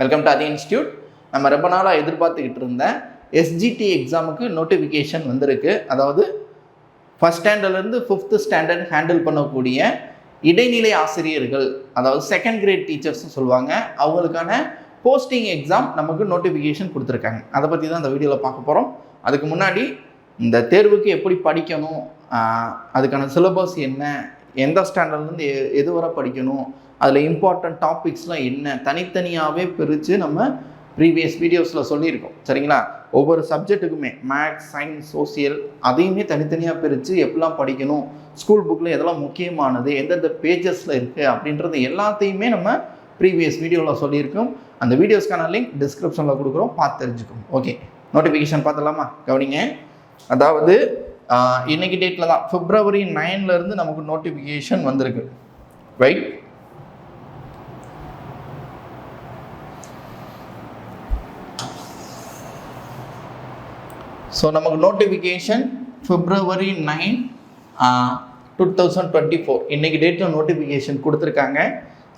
Welcome to அதி institute நம்ம ரொம்ப நாளாக எதிர்பார்த்துக்கிட்டு இருந்தேன் எஸ்ஜிடி எக்ஸாமுக்கு நோட்டிஃபிகேஷன் வந்திருக்கு. அதாவது ஃபஸ்ட் ஸ்டாண்டர்ட்லேருந்து ஃபிஃப்த்து ஸ்டாண்டர்ட் ஹேண்டில் பண்ணக்கூடிய இடைநிலை ஆசிரியர்கள் அதாவது செகண்ட் கிரேட் டீச்சர்ஸ்னு சொல்லுவாங்க அவங்களுக்கான போஸ்டிங் எக்ஸாம் நமக்கு நோட்டிஃபிகேஷன் கொடுத்துருக்காங்க. அதை பற்றி தான் இந்த வீடியோவில் பார்க்க போகிறோம் அதுக்கு முன்னாடி இந்த தேர்வுக்கு எப்படி படிக்கணும் அதுக்கான சிலபஸ் என்ன எந்த ஸ்டாண்டர்ட்லேருந்து எது வரை படிக்கணும் அதில் இம்பார்ட்டன்ட் டாபிக்ஸ்லாம் என்ன? தனித்தனியாகவே பிரித்து நம்ம ப்ரீவியஸ் வீடியோஸில் சொல்லியிருக்கோம். சரிங்களா? ஒவ்வொரு சப்ஜெக்ட்டுக்குமே மேக்ஸ் சயின்ஸ் சோசியல் அதையுமே தனித்தனியாக பிரித்து எப்படிலாம் படிக்கணும் ஸ்கூல் புக்கில் எதெல்லாம் முக்கியமானது எந்தெந்த பேஜஸில் இருக்குது அப்படின்றது எல்லாத்தையுமே நம்ம ப்ரீவியஸ் வீடியோவில் சொல்லியிருக்கோம். அந்த வீடியோஸ்க்கான லிங்க் டிஸ்கிரிப்ஷனில் கொடுக்குறோம். பார்த்து தெரிஞ்சுக்கோங்க. ஓகே நோட்டிஃபிகேஷன் பார்த்துலாமா கவனிங்க. அதாவது இன்னைக்கு டேட்டில் தான். பிப்ரவரி நைன்லேருந்து நமக்கு நோட்டிஃபிகேஷன் வந்திருக்கு. ரைட் ஸோ நமக்கு notification February nine two thousand twenty four இன்றைக்கி டேட்டில் நோட்டிஃபிகேஷன் கொடுத்துருக்காங்க.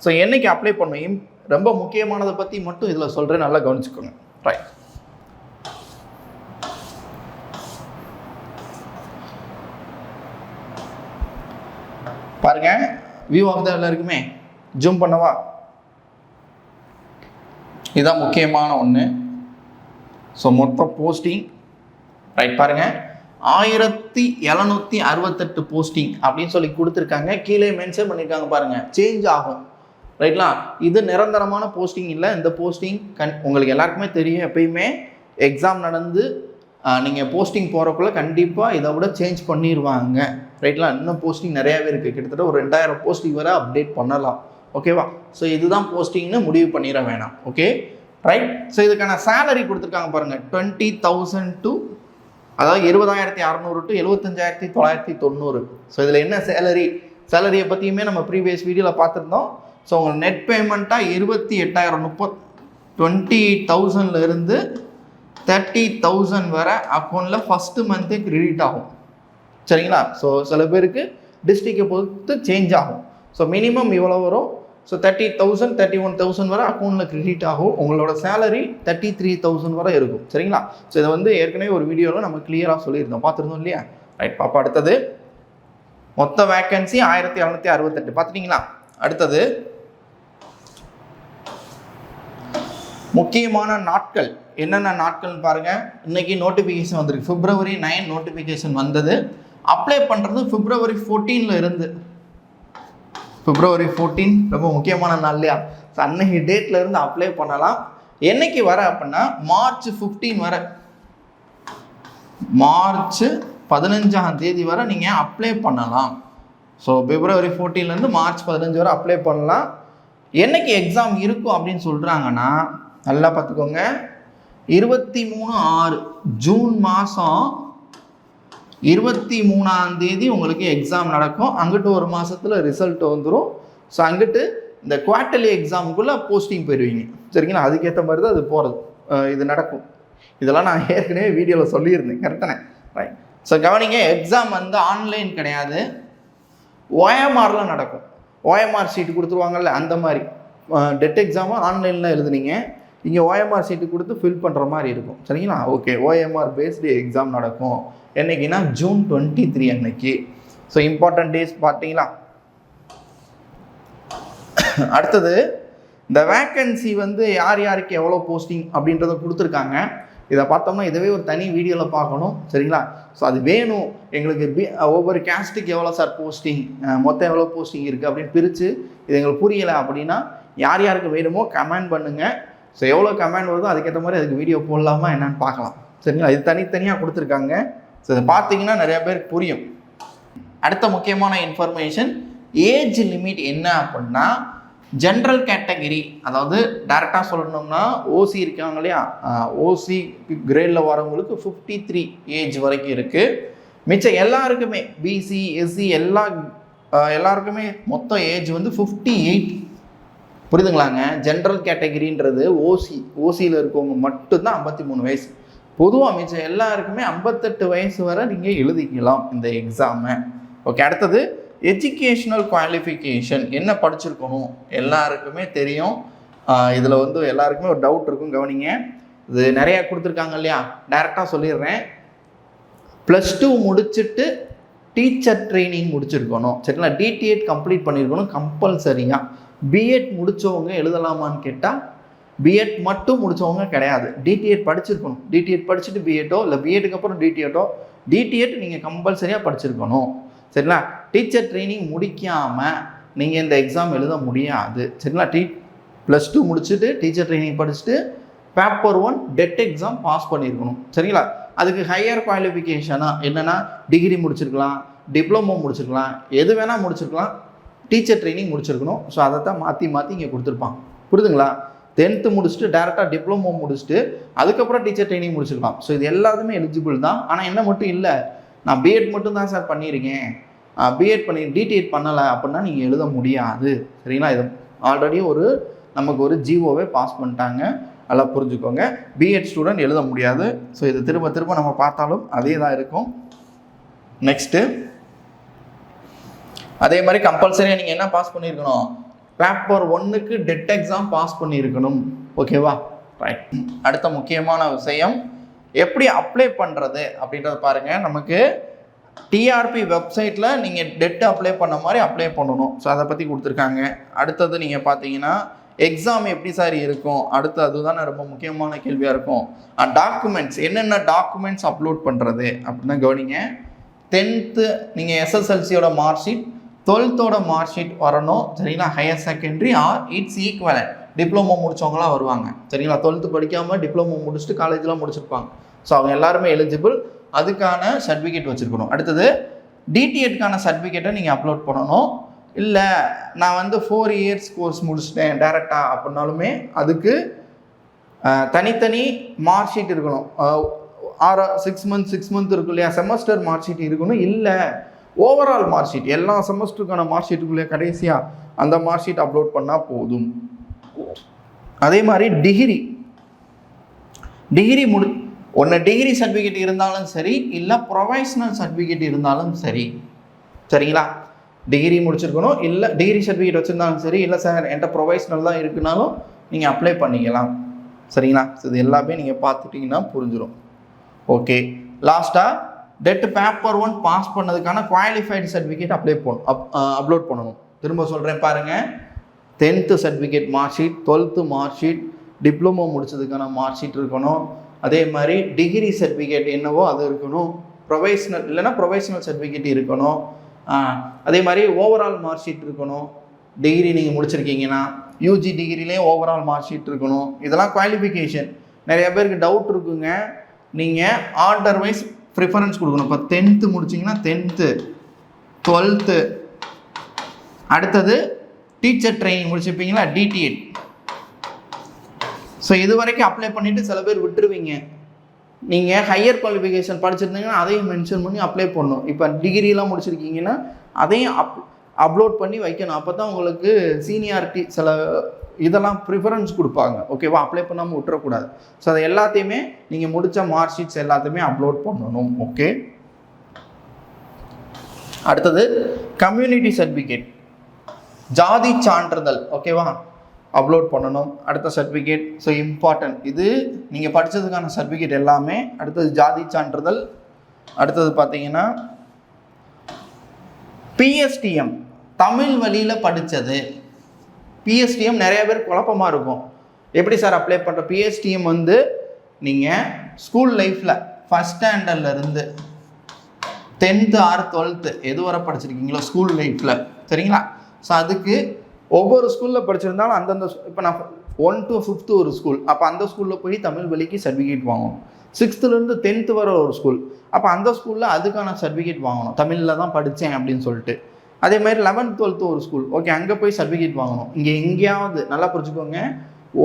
ஸோ என்னைக்கு அப்ளை பண்ணையும் ரொம்ப முக்கியமானதை பற்றி மட்டும் இதில் சொல்கிறேன் நல்லா கவனிச்சுக்கோங்க. ரைட் பாருங்கள் வியூ ஆஃப் த எல்லாருக்குமே ஜூம் பண்ணவா? இதுதான் முக்கியமான ஒன்று ஸோ மொத்த போஸ்டிங் ரைட் பாருங்க. ஆயிரத்தி எழுநூத்தி அறுபத்தெட்டு போஸ்டிங் அப்படின்னு சொல்லி கொடுத்துருக்காங்க. கீழே மென்ஷன் பண்ணியிருக்காங்க பாருங்க. சேஞ்ச் ஆகும். ரைட்லா இது நிரந்தரமான போஸ்டிங் இல்லை. இந்த போஸ்டிங் கண் உங்களுக்கு எல்லாருக்குமே தெரியும் எப்பயுமே. எக்ஸாம் நடந்து நீங்கள் போஸ்டிங் போகிறக்குள்ள கண்டிப்பாக இதை விட சேஞ்ச் பண்ணிடுவாங்க ரைட்லா இன்னும் போஸ்டிங் நிறையாவே இருக்குது கிட்டத்தட்ட ஒரு ரெண்டாயிரம் போஸ்டிங் வரை அப்டேட் பண்ணலாம். ஓகேவா ஸோ இதுதான் போஸ்டிங்னு முடிவு பண்ணிட வேணாம். ஓகே ரைட் ஸோ இதுக்கான சேலரி கொடுத்துருக்காங்க பாருங்கள் டுவெண்ட்டி தௌசண்ட் டு அதாவது இருபதாயிரத்தி அறநூறு டு எழுபத்தஞ்சாயிரத்தி தொள்ளாயிரத்தி தொண்ணூறு. ஸோ இதில் என்ன சேலரி சேலரியை பற்றியுமே நம்ம ப்ரீவியஸ் வீடியோவில் பார்த்துருந்தோம். ஸோ உங்கள் நெட் பேமெண்ட்டாக இருபத்தி எட்டாயிரம் முப்பத் டுவெண்ட்டி தௌசண்ட்லேருந்து தேர்ட்டி தௌசண்ட் வரை அக்கௌண்ட்டில் ஃபஸ்ட்டு மந்த்தே கிரெடிட் ஆகும். சரிங்களா? ஸோ சில பேருக்கு டிஸ்ட்ரிக்டை பொறுத்து சேஞ்ச் ஆகும். ஸோ மினிமம் இவ்வளோ வரும். So thirty thousand thirty one thousand வரை அக்கௌண்ட்டில் கிரெடிட் ஆகும். உங்களோட சேலரி தேர்ட்டி த்ரீ தௌசண்ட் வரை இருக்கும். சரிங்களா? ஸோ இதை வந்து ஏற்கனவே ஒரு வீடியோவில் நம்ம கிளியராக சொல்லியிருந்தோம். பார்த்துருந்தோம் இல்லையா? ரைட் பாப்பா அடுத்தது. மொத்த வேக்கன்சி ஆயிரத்தி இரநூத்தி அறுபத்தெட்டு. பார்த்துட்டிங்களா? அடுத்தது. முக்கியமான நாட்கள். என்னென்ன நாட்கள்னு பாருங்கள் இன்றைக்கி நோட்டிஃபிகேஷன் வந்திருக்கு. பிப்ரவரி நைன் நோட்டிஃபிகேஷன் வந்தது. அப்ளை பண்ணுறது பிப்ரவரி 14 இருந்து. பிப்ரவரி 14 ரொம்ப முக்கியமான நாள் இல்லையா? ஸோ அன்னைக்கு டேட்ல இருந்து அப்ளை பண்ணலாம். என்னைக்கு வர அப்படின்னா மார்ச் 15 வரை. மார்ச் பதினஞ்சாம் தேதி வரை நீங்கள் அப்ளை பண்ணலாம். ஸோ பிப்ரவரி 14 இருந்து மார்ச் பதினஞ்சு வரை அப்ளை பண்ணலாம். என்னைக்கு எக்ஸாம் இருக்கும் அப்படின்னு சொல்கிறாங்கன்னா நல்லா பார்த்துக்கோங்க. இருபத்தி மூணு ஆறு ஜூன் மாதம் இருபத்தி மூணாம் தேதி உங்களுக்கு எக்ஸாம் நடக்கும். அங்கிட்டு ஒரு மாதத்தில் ரிசல்ட் வந்துடும் ஸோ அங்கிட்டு இந்த குவார்ட்டர்லி எக்ஸாமுக்குள்ளே போஸ்டிங் போயிடுவீங்க. சரிங்களா? அதுக்கேற்ற மாதிரி தான் அது போகிறது இது நடக்கும். இதெல்லாம் நான் ஏற்கனவே வீடியோவில் சொல்லியிருந்தேன். கரெக்டானே ரைட் ஸோ கவனிங்க எக்ஸாம் வந்து ஆன்லைன் கிடையாது. ஓஎம்ஆரில் நடக்கும். ஓஎம்ஆர் சீட்டு கொடுத்துருவாங்கல்ல அந்த மாதிரி. டெட் எக்ஸாமும் ஆன்லைனில் எழுதுனீங்க. இங்கே ஓஎம்ஆர் சீட்டு கொடுத்து ஃபில் பண்ணுற மாதிரி இருக்கும். சரிங்களா? ஓகே ஓஎம்ஆர் பேஸ்டு எக்ஸாம் நடக்கும். என்னைக்குன்னா ஜூன் டுவெண்ட்டி த்ரீ அன்னைக்கு. ஸோ இம்பார்ட்டன்ட் டேஸ் பார்த்தீங்களா? அடுத்தது இந்த வேக்கன்சி வந்து யார் யாருக்கு எவ்வளோ போஸ்டிங் அப்படின்றத கொடுத்துருக்காங்க. இதை பார்த்தோம்னா இதுவே ஒரு தனி வீடியோவில் பார்க்கணும். சரிங்களா? ஸோ அது வேணும். எங்களுக்கு பி ஒவ்வொரு கேஸ்ட்டுக்கு எவ்வளோ சார் போஸ்டிங் மொத்தம் எவ்வளோ போஸ்டிங் இருக்குது அப்படின்னு பிரித்து இது எங்களுக்கு புரியலை அப்படின்னா யார் யாருக்கு வேணுமோ கமெண்ட் பண்ணுங்கள் ஸோ எவ்வளோ கமெண்ட் வருதோ அதுக்கேற்ற மாதிரி அதுக்கு வீடியோ போடலாமா என்னன்னு பார்க்கலாம். சரிங்களா? இது தனித்தனியாக கொடுத்துருக்காங்க. ஸோ இதை பார்த்தீங்கன்னா நிறைய பேருக்கு புரியும். அடுத்த முக்கியமான இன்ஃபர்மேஷன் ஏஜ் லிமிட் என்ன அப்படின்னா ஜென்ரல் கேட்டகரி அதாவது டேரெக்டாக சொல்லணும்னா ஓசி இருக்காங்க இல்லையா? ஓசி கிரேடில் வரவங்களுக்கு ஃபிஃப்டி த்ரீ ஏஜ் வரைக்கும் இருக்குது மிச்சம் எல்லாருக்குமே பிசி எஸ்சி எல்லா எல்லாருக்குமே மொத்தம் ஏஜ் வந்து ஃபிஃப்டி எயிட் புரியுதுங்களாங்க? ஜென்ரல் கேட்டகிரின்றது ஓசி ஓசியில் இருக்கவங்க மட்டும்தான் ஐம்பத்தி மூணு வயசு. பொதுவாக மிச்சம் எல்லாருக்குமே ஐம்பத்தெட்டு வயசு வரை நீங்கள் எழுதிக்கலாம் இந்த எக்ஸாமை ஓகே அடுத்தது எஜுகேஷ்னல் குவாலிஃபிகேஷன் என்ன படிச்சிருக்கணும்? எல்லாருக்குமே தெரியும். இதில் வந்து எல்லாருக்குமே ஒரு டவுட் இருக்கும் கவனிங்க. இது நிறையா கொடுத்துருக்காங்க இல்லையா? டைரெக்டாக சொல்லிடுறேன். ப்ளஸ் டூ முடிச்சுட்டு டீச்சர் ட்ரைனிங் முடிச்சிருக்கணும். சரிங்களா? டிடிஎட் கம்ப்ளீட் பண்ணியிருக்கணும் கம்பல்சரியாக பிஎட் முடித்தவங்க எழுதலாமான்னு கேட்டால் பிஎட் மட்டும் முடித்தவங்க கிடையாது. டிடிஎட் படிச்சிருக்கணும். டிடிஎட் படிச்சுட்டு பிஎட்டோ இல்லை பிஎட்டுக்கு அப்புறம் டிடிஎட்டோ டிடிஎட் நீங்கள் கம்பல்சரியாக படிச்சிருக்கணும். சரிங்களா? டீச்சர் ட்ரைனிங் முடிக்காமல் நீங்கள் இந்த எக்ஸாம் எழுத முடியாது. சரிங்களா? டீ ப்ளஸ் டூ முடிச்சுட்டு டீச்சர் ட்ரைனிங் படிச்சுட்டு paper one TET exam pass பண்ணியிருக்கணும் சரிங்களா? அதுக்கு ஹையர் குவாலிஃபிகேஷனாக என்னென்னா டிகிரி முடிச்சிருக்கலாம் டிப்ளமோ முடிச்சிருக்கலாம் எது வேணால் முடிச்சிருக்கலாம். டீச்சர் ட்ரைனிங் முடிச்சிருக்கணும். ஸோ அதை தான் மாற்றி மாற்றி இங்கே கொடுத்துருப்பாங்க. புரியுதுங்களா டென்த்து முடிச்சுட்டு டேரெக்டாக டிப்ளமோ முடிச்சுட்டு அதுக்கப்புறம் டீச்சர் ட்ரைனிங் முடிச்சிருக்கலாம். ஸோ இது எல்லாத்துமே எலிஜிபிள் தான். ஆனால் என்ன மட்டும் இல்லை. நான் பிஎட் மட்டும் தான் சார் பண்ணியிருக்கேன். பிஎட் பண்ணி டிடிஎட் பண்ணலை அப்படின்னா நீங்கள் எழுத முடியாது. சரிங்களா? இது ஆல்ரெடி ஒரு நமக்கு ஒரு ஜிஓவே பாஸ் பண்ணிட்டாங்க. நல்லா புரிஞ்சுக்கோங்க. பிஎட் ஸ்டூடெண்ட் எழுத முடியாது. ஸோ இது திரும்ப திரும்ப நம்ம பார்த்தாலும் அதே தான் இருக்கும். நெக்ஸ்ட்டு அதே மாதிரி கம்பல்சரியாக நீங்கள் என்ன பாஸ் பண்ணியிருக்கணும்? பேப்பர் ஒன்றுக்கு டெட் எக்ஸாம் பாஸ் பண்ணியிருக்கணும். ஓகேவா ரைட் அடுத்த முக்கியமான விஷயம் எப்படி அப்ளை பண்ணுறது அப்படின்றத பாருங்கள் நமக்கு டிஆர்பி வெப்சைட்டில் நீங்கள் டெட் அப்ளை பண்ண மாதிரி அப்ளை பண்ணணும். ஸோ அதை பற்றி கொடுத்துருக்காங்க. அடுத்தது நீங்கள் பார்த்தீங்கன்னா எக்ஸாம் எப்படி சார் இருக்கும்? அடுத்து அதுதான் ரொம்ப முக்கியமான கேள்வியாக இருக்கும். டாக்குமெண்ட்ஸ் என்னென்ன டாக்குமெண்ட்ஸ் அப்லோட் பண்ணுறது அப்படின்னா கவனிங்க. டென்த்து நீங்கள் எஸ்எஸ்எல்சியோட மார்க் ஷீட் டுவெல்த்தோட மார்க் ஷீட் வரணும். சரிங்களா? Higher secondary or its equivalent diploma முடிச்சவங்களாம் வருவாங்க. சரிங்களா? டுவெல்த்து படிக்காமல் டிப்ளமோ முடிச்சுட்டு காலேஜ்லாம் முடிச்சிருப்பாங்க. ஸோ அவங்க எல்லாருமே எலிஜிபிள் அதுக்கான சர்டிஃபிகேட் வச்சுருக்கணும். அடுத்தது டிடிஎட்கான சர்டிஃபிகேட்டை நீங்கள் அப்லோட் பண்ணணும். இல்லை நான் வந்து ஃபோர் இயர்ஸ் கோர்ஸ் முடிச்சிட்டேன் டேரெக்டாக அப்படின்னாலுமே அதுக்கு தனித்தனி மார்க் ஷீட் இருக்கணும். ஆறு சிக்ஸ் மந்த் சிக்ஸ் மந்த் இருக்கும் இல்லையா? செமஸ்டர் மார்க் ஷீட் இருக்கணும். இல்லை ஓவரால் மார்க் ஷீட் எல்லா செமஸ்டருக்கான மார்க் ஷீட்டுக்குள்ளே கடைசியாக அந்த மார்க் ஷீட் அப்லோட் பண்ணால் போதும். அதே மாதிரி டிகிரி டிகிரி முடி ஒன்று டிகிரி சர்டிஃபிகேட் இருந்தாலும் சரி இல்லை ப்ரொஃபஷனல் சர்டிஃபிகேட் இருந்தாலும் சரி. சரிங்களா? டிகிரி முடிச்சிருக்கணும் இல்லை டிகிரி சர்டிஃபிகேட் வச்சுருந்தாலும் சரி இல்லை சார் என்கிட்ட ப்ரொஃபஷனல் தான் இருக்குனாலும் நீங்கள் அப்ளை பண்ணிக்கலாம். சரிங்களா? இது எல்லாமே நீங்கள் பார்த்துட்டிங்கன்னா புரிஞ்சிடும் ஓகே லாஸ்ட்டாக டெட் பேப்பர் ஒன் பாஸ் பண்ணதுக்கான குவாலிஃபைடு சர்டிஃபிகேட் அப்ளை பண்ணும் அப் அப்லோட் பண்ணணும். திரும்ப சொல்கிறேன் பாருங்கள் tenth certificate mark sheet twelfth mark sheet diploma முடித்ததுக்கான mark sheet இருக்கணும். அதே மாதிரி டிகிரி சர்டிஃபிகேட் என்னவோ அது இருக்கணும். ப்ரொஃபஷனல் இல்லைன்னா ப்ரொஃபஷனல் சர்டிஃபிகேட் இருக்கணும். அதே மாதிரி ஓவரால் மார்க் ஷீட் இருக்கணும். டிகிரி நீங்கள் முடிச்சிருக்கீங்கன்னா யூஜி டிகிரிலேயும் ஓவரால் மார்க் ஷீட் இருக்கணும். இதெல்லாம் குவாலிஃபிகேஷன் நிறைய பேருக்கு டவுட் இருக்குங்க. நீங்கள் ஆர்டர் வைஸ் ப்ரிஃபரன்ஸ் கொடுக்கணும். இப்போ டென்த்து முடிச்சிங்கன்னா டென்த்து டுவெல்த்து அடுத்தது டீச்சர் ட்ரைனிங் முடிச்சிருப்பீங்களா? டிடிஎட் ஸோ இது வரைக்கும் அப்ளை பண்ணிவிட்டு சில பேர் விட்டுருவீங்க. நீங்கள் ஹையர் குவாலிஃபிகேஷன் படிச்சிருந்தீங்கன்னா அதையும் மென்ஷன் பண்ணி அப்ளை பண்ணணும். இப்போ டிகிரிலாம் முடிச்சிருக்கீங்கன்னா அதையும் அப் அப்லோட் பண்ணி வைக்கணும். அப்போ தான் உங்களுக்கு சீனியாரிட்டி சில இதெல்லாம் ப்ரிஃபரன்ஸ் கொடுப்பாங்க. ஓகேவா அப்ளை பண்ணாமல் விட்டுறக்கூடாது. ஸோ அதை எல்லாத்தையுமே நீங்கள் முடித்த மார்க் ஷீட்ஸ் எல்லாத்தையுமே அப்லோட் பண்ணணும். ஓகே அடுத்தது கம்யூனிட்டி சர்டிஃபிகேட் ஜாதி சான்றிதழ். ஓகேவா அப்லோட் பண்ணணும். அடுத்த சர்டிஃபிகேட் ஸோ இம்பார்ட்டன்ட் இது நீங்கள் படித்ததுக்கான சர்டிஃபிகேட் எல்லாமே. அடுத்தது ஜாதி சான்றிதழ். அடுத்தது பார்த்தீங்கன்னா பிஎஸ்டிஎம் தமிழ் வழியில் படித்தது பிஎஸ்டிஎம் நிறைய பேர் குழப்பமாக இருக்கும். எப்படி சார் அப்ளை பண்ணுற பிஎஸ்டிஎம் வந்து நீங்கள் ஸ்கூல் லைஃப்பில் ஃபஸ்ட் ஸ்டாண்டர்ட்லேருந்து டென்த்து ஆர் டுவெல்த்து எது வரை படிச்சிருக்கீங்களோ ஸ்கூல் லைஃப்பில் சரிங்களா? ஸோ அதுக்கு ஒவ்வொரு ஸ்கூலில் படிச்சிருந்தாலும் அந்தந்த இப்போ நான் ஒன் டு ஃபிஃப்த்து ஒரு ஸ்கூல் அப்போ அந்த ஸ்கூலில் போய் தமிழ் வழிக்கு சர்டிஃபிகேட் வாங்கணும். சிக்ஸ்த்துலேருந்து டென்த்து வர ஒரு ஸ்கூல் அப்போ அந்த ஸ்கூலில் அதுக்கான சர்டிஃபிகேட் வாங்கணும். தமிழில் தான் படித்தேன் அப்படின்னு சொல்லிட்டு. அதே மாதிரி லெவன்த் டுவெல்த்து ஒரு ஸ்கூல் ஓகே அங்கே போய் சர்டிஃபிகேட் வாங்கணும். இங்கே எங்கேயாவது நல்லா புரிஞ்சுக்கோங்க.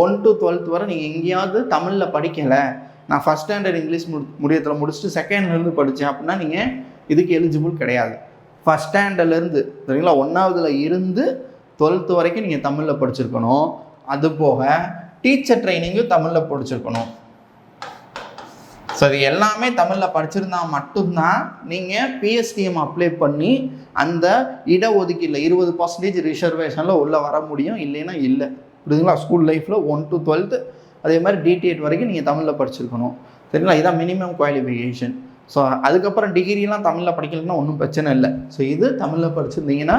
ஒன் டு டுவெல்த் வரை நீங்கள் எங்கேயாவது தமிழில் படிக்கலை. நான் ஃபஸ்ட் ஸ்டாண்டர்ட் இங்கிலீஷ் மு முடியத்தில் முடிச்சுட்டு செகண்ட்லேருந்து படித்தேன் அப்படின்னா நீங்கள் இதுக்கு எலிஜிபிள் கிடையாது. ஃபஸ்ட் ஸ்டாண்டர்ட்லேருந்து சரிங்களா? ஒன்றாவதுல இருந்து டுவெல்த்து வரைக்கும் நீங்கள் தமிழில் படிச்சிருக்கணும். அது போக டீச்சர் ட்ரைனிங்கும் தமிழில் படிச்சிருக்கணும். ஸோ இது எல்லாமே தமிழில் படிச்சிருந்தா மட்டும்தான் நீங்கள் பிஎஸ்டிஎம் அப்ளை பண்ணி அந்த இடஒதுக்கீட்டில் இருபது பர்சன்டேஜ் ரிசர்வேஷனில் உள்ளே வர முடியும் இல்லைன்னா இல்லை. புரியுதுங்களா? ஸ்கூல் லைஃப்பில் ஒன் டு டுவெல்த்து அதே மாதிரி டிடிஎட் வரைக்கும் நீங்கள் தமிழில் படிச்சிருக்கணும். சரிங்களா? இதான் மினிமம் குவாலிஃபிகேஷன் ஸோ அதுக்கப்புறம் டிகிரிலாம் தமிழில் படிக்கலன்னா ஒன்றும் பிரச்சனை இல்லை. ஸோ இது தமிழில் படிச்சிருந்தீங்கன்னா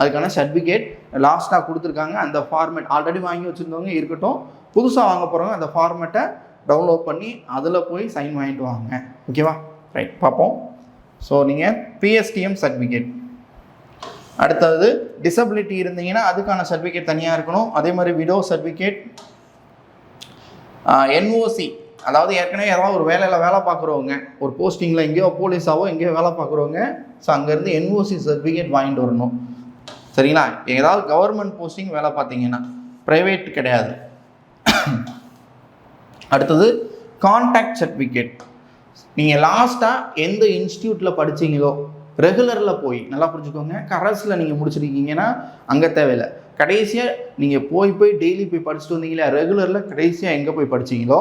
அதுக்கான சர்டிஃபிகேட் லாஸ்ட்டாக கொடுத்துருக்காங்க. அந்த ஃபார்மேட் ஆல்ரெடி வாங்கி வச்சுருந்தவங்க இருக்கட்டும் புதுசாக வாங்க போகிறவங்க அந்த ஃபார்மேட்டை டவுன்லோட் பண்ணி அதில் போய் சைன் வாங்கிட்டு வாங்க. ஓகேவா ரைட் பார்ப்போம். ஸோ நீங்கள் பிஎஸ்டிஎம் சர்டிஃபிகேட் அடுத்தது டிசபிலிட்டி இருந்தீங்கன்னா அதுக்கான சர்டிஃபிகேட் தனியாக இருக்கணும். அதே மாதிரி விடோ சர்டிஃபிகேட் என்ஓசி அதாவது ஏற்கனவே ஏதாவது ஒரு வேலையில் வேலை பார்க்குறவங்க ஒரு போஸ்டிங்கில் எங்கேயோ போலீஸாவோ எங்கேயோ வேலை பார்க்குறவங்க ஸோ அங்கேருந்து என்ஓசி சர்டிஃபிகேட் வாங்கிட்டு வரணும். சரிங்களா? ஏதாவது கவர்மெண்ட் போஸ்டிங் வேலை பார்த்தீங்கன்னா ப்ரைவேட் கிடையாது. அடுத்தது கான்டாக்ட் சர்டிஃபிகேட் நீங்கள் லாஸ்ட்டாக எந்த இன்ஸ்டியூட்டில் படிச்சீங்களோ ரெகுலரில் போய் நல்லா புரிஞ்சுக்கோங்க கரஸில் நீங்கள் முடிச்சிருக்கீங்கன்னா அங்கே தேவையில்லை. கடைசியாக நீங்கள் போய் போய் டெய்லி போய் படிச்சுட்டு வந்தீங்களா ரெகுலரில் கடைசியாக எங்கே போய் படிச்சீங்களோ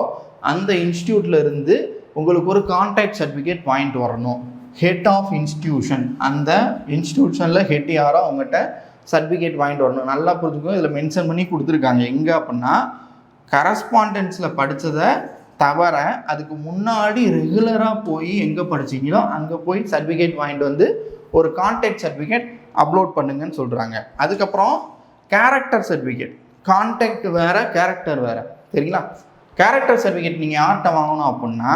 அந்த இன்ஸ்டியூட்டில் இருந்து உங்களுக்கு ஒரு கான்டாக்ட் சர்டிஃபிகேட் வாங்கிட்டு வரணும். ஹெட் ஆஃப் இன்ஸ்டியூஷன் அந்த இன்ஸ்டியூஷனில் ஹெட் யாரோ அவங்ககிட்ட சர்டிஃபிகேட் வாங்கிட்டு வரணும். நல்லா புரிஞ்சுக்கோங்க இதில் மென்ஷன் பண்ணி கொடுத்துருக்காங்க. எங்கே அப்படின்னா கரஸ்பாண்டன்ஸில் படித்ததை தவிர அதுக்கு முன்னாடி ரெகுலராக போய் எங்கே படிச்சீங்களோ அங்கே போய் சர்டிஃபிகேட் வாங்கிட்டு வந்து ஒரு கான்டாக்ட் சர்டிஃபிகேட் அப்லோட் பண்ணுங்கன்னு சொல்கிறாங்க அதுக்கப்புறம் கேரக்டர் சர்டிஃபிகேட் கான்டாக்ட் வேறு கேரக்டர் வேறு. சரிங்களா? கேரக்டர் சர்டிஃபிகேட் நீங்கள் யார்கிட்ட வாங்கணும் அப்படின்னா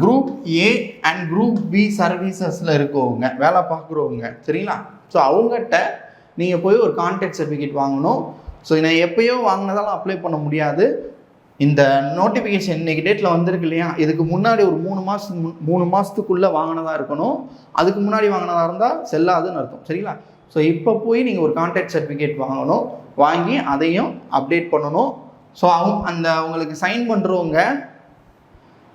group A and group B சர்வீசஸில் இருக்கவங்க வேலை பார்க்குறவங்க. சரிங்களா? ஸோ அவங்ககிட்ட நீங்கள் போய் ஒரு கான்டாக்ட் சர்டிஃபிகேட் வாங்கணும். ஸோ நான் எப்பயோ வாங்கினதால அப்ளை பண்ண முடியாது. இந்த நோட்டிஃபிகேஷன் இன்னைக்கு டேட்டில் வந்திருக்கு இல்லையா? இதுக்கு முன்னாடி ஒரு மூணு மாதத்துக்கு மூணு மாதத்துக்குள்ளே வாங்கினதா இருக்கணும். அதுக்கு முன்னாடி வாங்கினதாக இருந்தால் செல்லாதுன்னு அர்த்தம். சரிங்களா? ஸோ இப்போ போய் நீங்கள் ஒரு கான்டாக்ட் சர்டிஃபிகேட் வாங்கணும். வாங்கி அதையும் அப்டேட் பண்ணணும். ஸோ அவங்க அந்த உங்களுக்கு சைன் பண்ணுறவங்க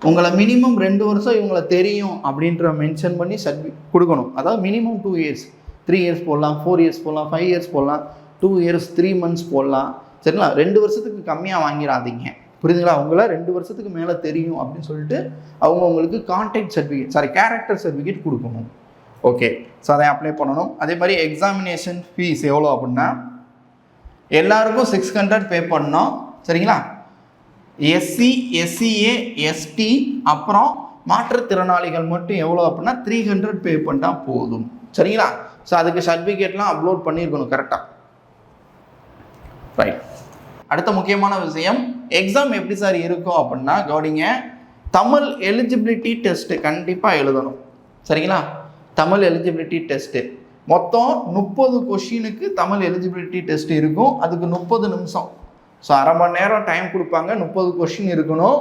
உங்களை மினிமம் ரெண்டு வருஷம் இவங்களை தெரியும் அப்படின்ற மென்ஷன் பண்ணி சர்டி கொடுக்கணும். அதாவது minimum two years three years போடலாம் ஃபோர் இயர்ஸ் போடலாம் ஃபைவ் இயர்ஸ் போடலாம். டூ இயர்ஸ் த்ரீ மந்த்ஸ் போடலாம். சரிங்களா? ரெண்டு வருஷத்துக்கு கம்மியாக வாங்கிடாதீங்க. புரியுதுங்களா? அவங்கள ரெண்டு வருஷத்துக்கு மேலே தெரியும் அப்படின்னு சொல்லிட்டு அவங்க உங்களுக்கு conduct certificate sorry character certificate கொடுக்கணும். ஓகே ஸோ அதை அப்ளை பண்ணணும். அதே மாதிரி எக்ஸாமினேஷன் ஃபீஸ் எவ்வளோ அப்படின்னா எல்லாருக்கும் சிக்ஸ் ஹண்ட்ரட் பே பண்ணோம் சரிங்களா? எஸ்சி எஸ்சிஏ எஸ்டி அப்புறம் மாற்றுத்திறனாளிகள் மட்டும் எவ்வளோ அப்படின்னா த்ரீ ஹண்ட்ரட் பே பண்ணால் போதும். சரிங்களா? ஸோ அதுக்கு சர்டிஃபிகேட்லாம் அப்லோட் பண்ணியிருக்கணும் கரெக்டாக ரைட் அடுத்த முக்கியமான விஷயம் எக்ஸாம் எப்படி சார் இருக்கும் அப்படின்னா கவனிங்க தமிழ் எலிஜிபிலிட்டி டெஸ்ட்டு கண்டிப்பாக எழுதணும். சரிங்களா? தமிழ் எலிஜிபிலிட்டி டெஸ்ட்டு மொத்தம் முப்பது கொஷினுக்கு தமிழ் எலிஜிபிலிட்டி டெஸ்ட் இருக்கும். அதுக்கு முப்பது நிமிஷம். ஸோ அரை மணி நேரம் டைம் கொடுப்பாங்க. முப்பது கொஷின் இருக்கணும்.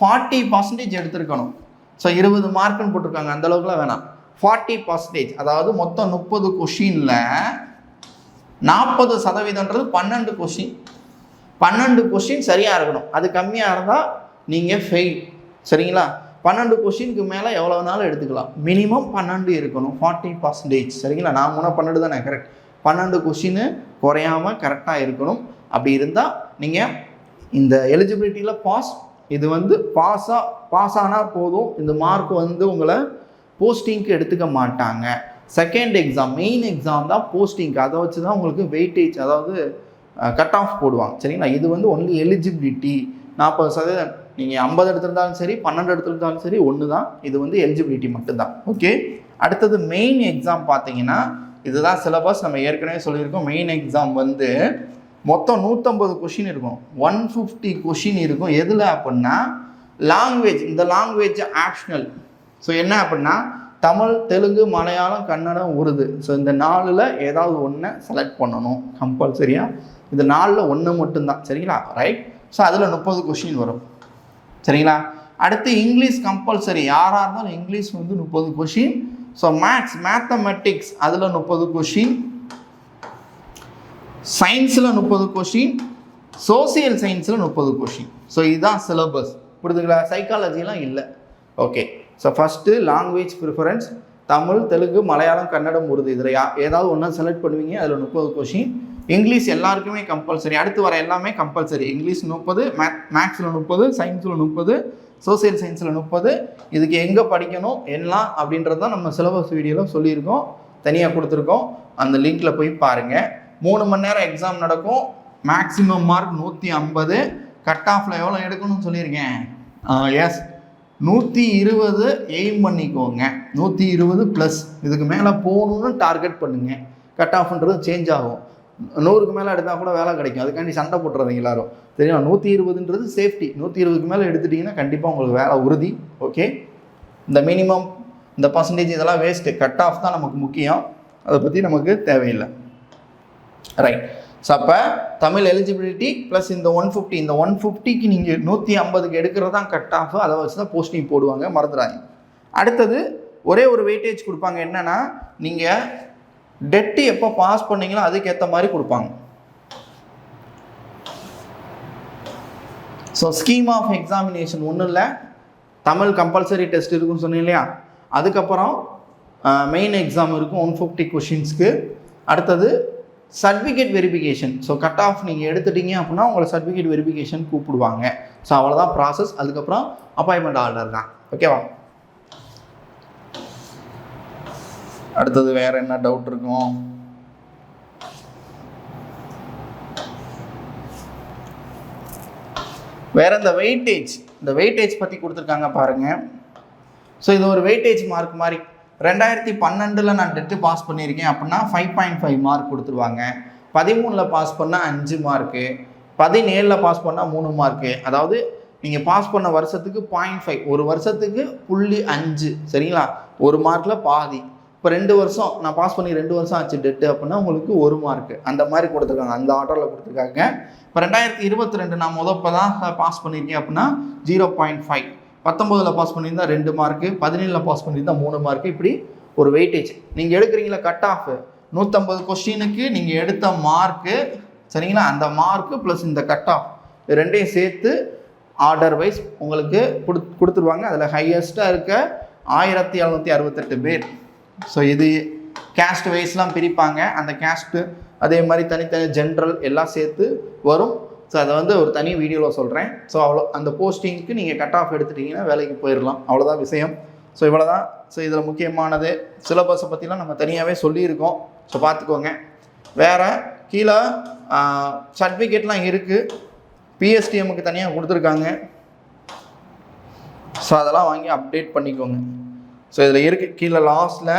Forty percentage எடுத்திருக்கணும். ஸோ இருபது மார்க்குன்னு போட்டிருக்காங்க. அந்தளவுக்குலாம் வேணாம். ஃபார்ட்டி பர்சன்டேஜ் அதாவது மொத்தம் முப்பது கொஷினில் நாற்பது சதவீதம்ன்றது பன்னெண்டு கொஷின் பன்னெண்டு கொஷின் சரியாக இருக்கணும். அது கம்மியாக இருந்தால் நீங்கள் ஃபெயில் சரிங்களா? பன்னெண்டு கொஷினுக்கு மேலே எவ்வளோ நாளும் எடுத்துக்கலாம்? மினிமம் பன்னெண்டு இருக்கணும். ஃபார்ட்டி பர்சன்டேஜ் சரிங்களா? நான் மூணு பன்னெண்டு தானே கரெக்ட் பன்னெண்டு கொஷின் குறையாம கரெக்டாக இருக்கணும். அப்படி இருந்தால் நீங்கள் இந்த எலிஜிபிலிட்டியில் பாஸ் இது வந்து பாஸாக பாஸ் ஆனால் போதும். இந்த மார்க் வந்து உங்களை போஸ்டிங்க்கு எடுத்துக்க மாட்டாங்க. செகண்ட் எக்ஸாம் மெயின் எக்ஸாம் தான் போஸ்டிங்க்கு அதை வச்சு தான் உங்களுக்கு வெயிட்டேஜ் அதாவது கட் ஆஃப் போடுவாங்க. சரிங்களா? இது வந்து ஒன்லி எலிஜிபிலிட்டி நாற்பது சதவீதம் நீங்கள் ஐம்பது எடுத்திருந்தாலும் சரி பன்னெண்டு எடுத்திருந்தாலும் சரி ஒன்று தான் இது வந்து எலிஜிபிலிட்டி மட்டும்தான். ஓகே அடுத்தது மெயின் எக்ஸாம் பார்த்தீங்கன்னா இதுதான் சிலபஸ் நம்ம ஏற்கனவே சொல்லியிருக்கோம் மெயின் எக்ஸாம் வந்து மொத்தம் நூற்றம்பது கொஷின் இருக்கும். ஒன் ஃபிஃப்டி கொஷின் இருக்கும். எதில் அப்படின்னா லாங்குவேஜ் இந்த லாங்குவேஜ் ஆப்ஷனல் ஸோ என்ன அப்படின்னா தமிழ் தெலுங்கு மலையாளம் கன்னடம் உருது. ஸோ இந்த நாலில் ஏதாவது ஒன்றை செலக்ட் பண்ணணும். கம்பல்சரியாக இந்த நாலில் ஒன்று மட்டும்தான். சரிங்களா? ரைட் ஸோ அதில் முப்பது கொஷின் வரும். சரிங்களா? அடுத்து இங்கிலீஷ் கம்பல்சரி யாராக இருந்தாலும் இங்கிலீஷ் வந்து முப்பது கொஷின் ஸோ மேத்ஸ் மேத்தமெட்டிக்ஸ் அதில் முப்பது கொஷின் சயின்ஸில் முப்பது கொஷின் சோசியல் சயின்ஸில் முப்பது கொஷின் ஸோ இதுதான் சிலபஸ் புரிதுங்களா சைக்காலஜிலாம் இல்லை. Okay so first language preference Tamil Telugu Malayalam Kannada Urdu இதில் யா ஏதாவது ஒன்று செலக்ட் பண்ணுவீங்க. அதில் முப்பது கொஷின் இங்கிலீஷ் எல்லாருக்குமே கம்பல்சரி அடுத்து வர எல்லாமே கம்பல்சரி இங்கிலீஷ் முப்பது மேத் மேக்ஸில் முப்பது சயின்ஸில் முப்பது சோசியல் சயின்ஸில் முப்பது. இதுக்கு எங்கே படிக்கணும் எல்லாம் அப்படின்றது தான் நம்ம சிலபஸ் வீடியோவில் சொல்லியிருக்கோம். தனியாக கொடுத்துருக்கோம். அந்த லிங்க்கில் போய் பாருங்கள் மூணு மணி நேரம் எக்ஸாம் நடக்கும். மேக்ஸிமம் மார்க் நூற்றி ஐம்பது. கட் ஆஃபில் எவ்வளோ எடுக்கணும்னு சொல்லியிருக்கேன். எஸ் நூற்றி இருபது எய்ம் பண்ணிக்கோங்க. நூற்றி இருபது ப்ளஸ் இதுக்கு மேலே போகணுன்னு டார்கெட் பண்ணுங்க. கட் ஆஃப்ன்றது சேஞ்ச் ஆகும். நூறுக்கு மேலே எடுத்தால் கூட வேலை கிடைக்கும். அதுக்காண்டி சண்டை போட்டுறதுங்க எல்லாரும். தெரியும்? நூற்றி இருபதுன்றது சேஃப்டி நூற்றி இருபதுக்கு மேலே எடுத்துட்டிங்கன்னா கண்டிப்பாக உங்களுக்கு வேலை உறுதி. ஓகே இந்த மினிமம் இந்த பர்சன்டேஜ் இதெல்லாம் வேஸ்ட்டு கட் ஆஃப் தான் நமக்கு முக்கியம். அதை பற்றி நமக்கு தேவையில்லை. ரைட் ஸோ அப்போ தமிழ் எலிஜிபிலிட்டி ப்ளஸ் இந்த ஒன் ஃபிஃப்டி இந்த ஒன் ஃபிஃப்டிக்கு நீங்கள் நூற்றி ஐம்பதுக்கு எடுக்கிறது தான் கட் ஆஃப் அதை வச்சு தான் போஸ்டிங் போடுவாங்க. மறந்துடாதீங்க. அடுத்தது ஒரே ஒரு வெயிட்டேஜ் கொடுப்பாங்க. என்னென்னா நீங்கள் டெட்டு எப்போ பாஸ் பண்ணீங்களோ அதுக்கேற்ற மாதிரி கொடுப்பாங்க. ஸோ ஸ்கீம் ஆஃப் எக்ஸாமினேஷன் ஒன்றும் இல்லை. தமிழ் கம்பல்சரி டெஸ்ட் இருக்குன்னு சொன்னேன் இல்லையா? அதுக்கப்புறம் மெயின் எக்ஸாம் இருக்கும். ஒன் ஃபிஃப்டி கொஷின்ஸ்க்கு அடுத்தது certificate verification so cut off நீங்கள் எடுத்துட்டீங்க அப்படின்னா உங்களை சர்டிஃபிகேட் வெரிஃபிகேஷன் கூப்பிடுவாங்க. ஸோ அவ்வளோதான் ப்ராசஸ் அதுக்கப்புறம் அப்பாயின்மெண்ட் ஆர்டர் தான். ஓகேவா அடுத்தது வேறு என்ன டவுட் இருக்கும் வேற இந்த வெயிட்டேஜ் இந்த வெயிட்டேஜ் பற்றி கொடுத்துருக்காங்க பாருங்கள் ஸோ இது ஒரு வெயிட்டேஜ் மார்க் மாதிரி ரெண்டாயிரத்தி பன்னெண்டில் நான் டெட்டு பாஸ் பண்ணியிருக்கேன் அப்படின்னா ஃபைவ் பாயிண்ட் ஃபைவ் மார்க் கொடுத்துருவாங்க. பதிமூணில் பாஸ் பண்ணால் அஞ்சு மார்க்கு பதினேழில் பாஸ் பண்ணால் மூணு மார்க்கு அதாவது நீங்கள் பாஸ் பண்ண வருஷத்துக்கு பாயிண்ட் ஃபைவ் ஒரு வருஷத்துக்கு புள்ளி அஞ்சு சரிங்களா? ஒரு மார்க்கில் பாதி. இப்போ ரெண்டு வருஷம் நான் பாஸ் பண்ணி ரெண்டு வருஷம் ஆச்சு டெட்டு அப்படின்னா உங்களுக்கு ஒரு மார்க்கு அந்த மாதிரி கொடுத்துருக்காங்க அந்த ஆர்டரில் கொடுத்துருக்காங்க. இப்போ ரெண்டாயிரத்தி இருபத்தி ரெண்டு நான் முதப்போ தான் பாஸ் பண்ணியிருக்கேன் அப்படின்னா ஜீரோ பாயிண்ட் ஃபைவ் பத்தொம்போதில் பாஸ் பண்ணியிருந்தால் ரெண்டு மார்க்கு பதினேழில் பாஸ் பண்ணியிருந்தால் மூணு மார்க்கு இப்படி ஒரு வெயிட்டேஜ் நீங்கள் எடுக்கிறீங்களா கட் ஆஃப் நூற்றம்பது கொஸ்டினுக்கு நீங்கள் எடுத்த மார்க்கு சரிங்களா? அந்த மார்க்கு ப்ளஸ் இந்த கட் ஆஃப் ரெண்டையும் சேர்த்து ஆர்டர் வைஸ் உங்களுக்கு கொடு கொடுத்துருவாங்க. அதில் ஹையஸ்ட்டாக இருக்க ஆயிரத்தி எழுநூற்றி அறுபத்தெட்டு பேர். ஸோ இது கேஸ்ட் வைஸ்லாம் பிரிப்பாங்க. அந்த கேஸ்ட்டு அதே மாதிரி தனித்தனி ஜென்ரல் எல்லாம் சேர்த்து வரும். ஸோ அதை வந்து ஒரு தனி வீடியோவில் சொல்கிறேன் ஸோ அவ்வளோ அந்த போஸ்டிங்க்கு நீங்கள் கட் ஆஃப் எடுத்துட்டிங்கன்னா வேலைக்கு போயிடலாம் அவ்வளோதான் விஷயம். ஸோ இவ்வளோ தான் ஸோ இதில் முக்கியமானது. சிலபஸை பற்றிலாம் நம்ம தனியாகவே சொல்லியிருக்கோம். ஸோ பார்த்துக்கோங்க. வேறு கீழே சர்டிஃபிகேட்லாம் இருக்குது பிஎஸ்டிஎம்முக்கு தனியாக கொடுத்துருக்காங்க. ஸோ அதெல்லாம் வாங்கி அப்டேட் பண்ணிக்கோங்க. ஸோ இதில் இருக்கு. கீழே லாஸ்ட்டில்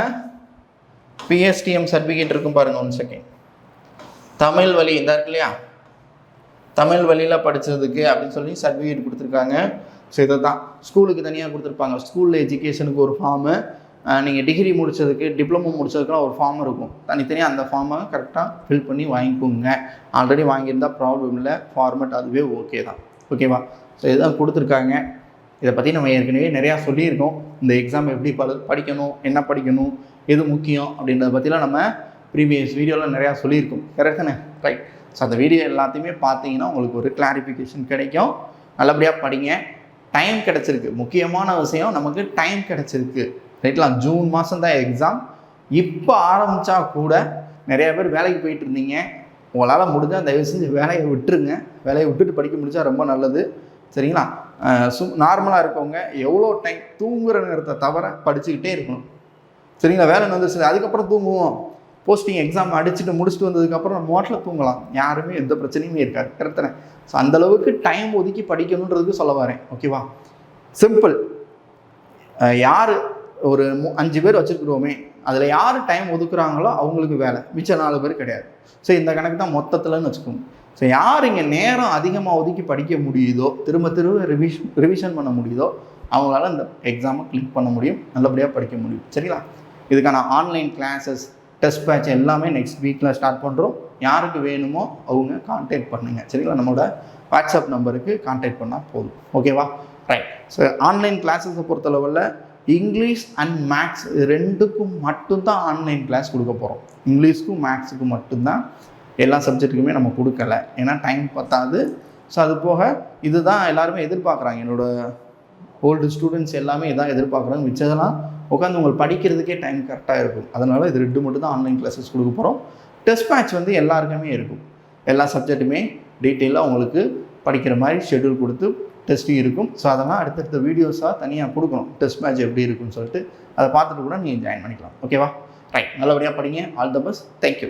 பிஎஸ்டிஎம் சர்டிஃபிகேட் இருக்கும் பாருங்கள் ஒன் செகண்ட் தமிழ் வழி இந்த இருக்கு இல்லையா? தமிழ் வழியில் படித்ததுக்கு அப்படின்னு சொல்லி சர்டிஃபிகேட் கொடுத்துருக்காங்க. ஸோ இதை தான் ஸ்கூலுக்கு தனியாக கொடுத்துருப்பாங்க. ஸ்கூலில் எஜுகேஷனுக்கு ஒரு ஃபார்மு நீங்கள் டிகிரி முடித்ததுக்கு டிப்ளமோ முடித்ததுக்குலாம் ஒரு ஃபார்ம் இருக்கும். தனித்தனியாக அந்த ஃபார்மை கரெக்டாக ஃபில் பண்ணி வாங்கிக்கோங்க. ஆல்ரெடி வாங்கியிருந்தால் ப்ராப்ளம் இல்லை. ஃபார்மேட் அதுவே ஓகே தான். ஓகேவா ஸோ இதுதான் கொடுத்துருக்காங்க. இதை பற்றி நம்ம ஏற்கனவே நிறையா சொல்லியிருக்கோம். இந்த எக்ஸாம் எப்படி ப படிக்கணும் என்ன படிக்கணும் எது முக்கியம் அப்படின்றத பற்றிலாம் நம்ம ப்ரீவியஸ் வீடியோவில் நிறையா சொல்லியிருக்கோம். கரெக்ட் தானே? ரைட் ஸோ அந்த வீடியோ எல்லாத்தையுமே பார்த்தீங்கன்னா உங்களுக்கு ஒரு கிளாரிஃபிகேஷன் கிடைக்கும். நல்லபடியாக படிங்க. டைம் கிடச்சிருக்கு. முக்கியமான விஷயம் நமக்கு டைம் கிடச்சிருக்கு. ரைட்லாம் ஜூன் மாதம் தான் எக்ஸாம் இப்போ ஆரம்பித்தா கூட நிறையா பேர் வேலைக்கு போயிட்டு இருந்தீங்க. உங்களால் முடிஞ்சால் தயவு செஞ்சு வேலையை விட்டுருங்க. வேலையை விட்டுட்டு படிக்க முடிச்சா ரொம்ப நல்லது. சரிங்களா? சு நார்மலாக இருக்கவங்க எவ்வளோ டைம் தூங்குற நேரத்தை தவிர படிச்சுக்கிட்டே இருக்கணும். சரிங்களா? வேலை வந்துருச்சு அதுக்கப்புறம் தூங்குவோம். போஸ்டிங் எக்ஸாம் அடிச்சுட்டு முடிச்சுட்டு வந்ததுக்கப்புறம் நம்ம மோட்டில் தூங்கலாம். யாருமே எந்த பிரச்சனையுமே இருக்காது. கரெக்ட் ஸோ அந்தளவுக்கு டைம் ஒதுக்கி படிக்கணுன்றதுக்கு சொல்ல வரேன். ஓகேவா சிம்பிள் யார் ஒரு மு அஞ்சு பேர் வச்சுருக்குறோமே அதில் யார் டைம் ஒதுக்குறாங்களோ அவங்களுக்கு வேலை. மிச்சம் நாலு பேர் கிடையாது. ஸோ இந்த கணக்கு தான் மொத்தத்தில்னு வச்சுக்கோங்க. ஸோ யார் இங்கே நேரம் அதிகமாக ஒதுக்கி படிக்க முடியுதோ திரும்ப திரும்ப ரிவிஷ் ரிவிஷன் பண்ண முடியுதோ அவங்களால இந்த எக்ஸாமை கிளிக் பண்ண முடியும். நல்லபடியாக படிக்க முடியும். சரிங்களா? இதுக்கான ஆன்லைன் கிளாஸஸ் டெஸ்ட் பேட்ச் எல்லாமே நெக்ஸ்ட் வீக்கில் ஸ்டார்ட் பண்ணுறோம் யாருக்கு வேணுமோ அவங்க கான்டாக்ட் பண்ணுங்கள் சரிங்களா? நம்மளோட வாட்ஸ்அப் நம்பருக்கு கான்டாக்ட் பண்ணால் போதும். ஓகேவா ரைட் ஸோ ஆன்லைன் கிளாஸஸை பொறுத்தளவில் இங்கிலீஷ் அண்ட் மேக்ஸ் ரெண்டுக்கும் மட்டும்தான் ஆன்லைன் கிளாஸ் கொடுக்க போகிறோம் இங்கிலீஷ்க்கும் மேக்ஸுக்கும் மட்டும்தான் எல்லா சப்ஜெக்ட்டுக்குமே நம்ம கொடுக்கல. ஏன்னா டைம் பத்தாது. ஸோ அது போக இதுதான் எல்லாருமே எதிர்பார்க்குறாங்க. என்னோடய ஓல்டு ஸ்டூடெண்ட்ஸ் எல்லாமே இதான் எதிர்பார்க்குறாங்க. மிச்சதெல்லாம் உட்காந்து உங்களுக்கு படிக்கிறதுக்கே டைம் கரெக்டாக இருக்கும். அதனால் இது ரெண்டு மட்டும் தான் ஆன்லைன் கிளாஸஸ் கொடுக்க போகிறோம் டெஸ்ட் மேட்ச் வந்து எல்லாருக்குமே இருக்கும். எல்லா சப்ஜெக்ட்டுமே டீட்டெயிலாக உங்களுக்கு படிக்கிற மாதிரி ஷெட்யூல் கொடுத்து டெஸ்ட்டும் இருக்கும். ஸோ அதெல்லாம் அடுத்தடுத்த வீடியோஸாக தனியாக கொடுக்கணும். டெஸ்ட் மேட்ச் எப்படி இருக்குன்னு சொல்லிட்டு அதை பார்த்துட்டு கூட நீங்கள் ஜாயின் பண்ணிக்கலாம். ஓகேவா ரைட் நல்லபடியாக படிங்க. All the best thank you